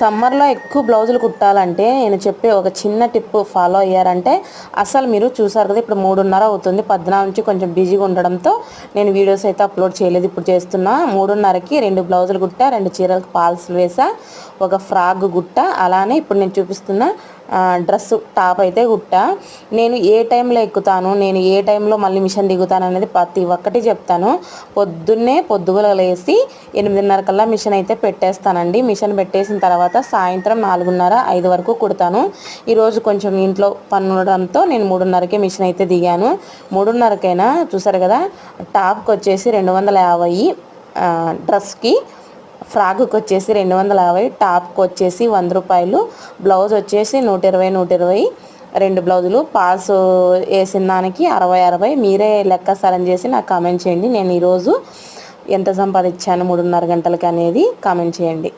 సమ్మర్లో ఎక్కువ బ్లౌజులు కుట్టాలంటే నేను చెప్పే ఒక చిన్న టిప్ ఫాలో అయ్యారంటే అసలు మీరు చూసారు కదా ఇప్పుడు మూడున్నర అవుతుంది పద్నాలుగు నుంచి కొంచెం బిజీగా ఉండడంతో నేను వీడియోస్ అయితే అప్లోడ్ చేయలేదు ఇప్పుడు చేస్తున్నా. మూడున్నరకి రెండు బ్లౌజులు కుట్టా రెండు చీరలకు పాల్స్ వేసా ఒక ఫ్రాగ్ గుట్ట అలానే ఇప్పుడు నేను చూపిస్తున్న డ్రెస్ టాప్ అయితే కుట్టా. నేను ఏ టైంలో ఎక్కుతాను? నేను ఏ టైంలో మళ్ళీ మిషన్ దిగుతాను అనేది ప్రతి ఒక్కటి చెప్తాను. పొద్దున్నే పొద్దుగల లేసి ఎనిమిదిన్నర కల్లా మిషన్ అయితే పెట్టేస్తానండి. మిషన్ పెట్టేసిన తర్వాత సాయంత్రం నాలుగున్నర ఐదు వరకు కుడతాను. ఈరోజు కొంచెం ఇంట్లో పనుండడంతో నేను మూడున్నరకే మిషన్ అయితే దిగాను. మూడున్నరకైనా చూసారు కదా టాప్కి వచ్చేసి రెండు వందల యాభై డ్రెస్కి ఫ్రాక్కి వచ్చేసి రెండు వందల యాభై టాప్కి వచ్చేసి వంద రూపాయలు బ్లౌజ్ వచ్చేసి నూట ఇరవై నూట ఇరవై రెండు బ్లౌజులు. పాస్ వేసిన దానికి అరవై అరవై. మీరే లెక్క సరం చేసి నాకు కామెంట్ చేయండి. నేను ఈరోజు ఎంత సంపాదించాను మూడున్నర గంటలకి అనేది కామెంట్ చేయండి.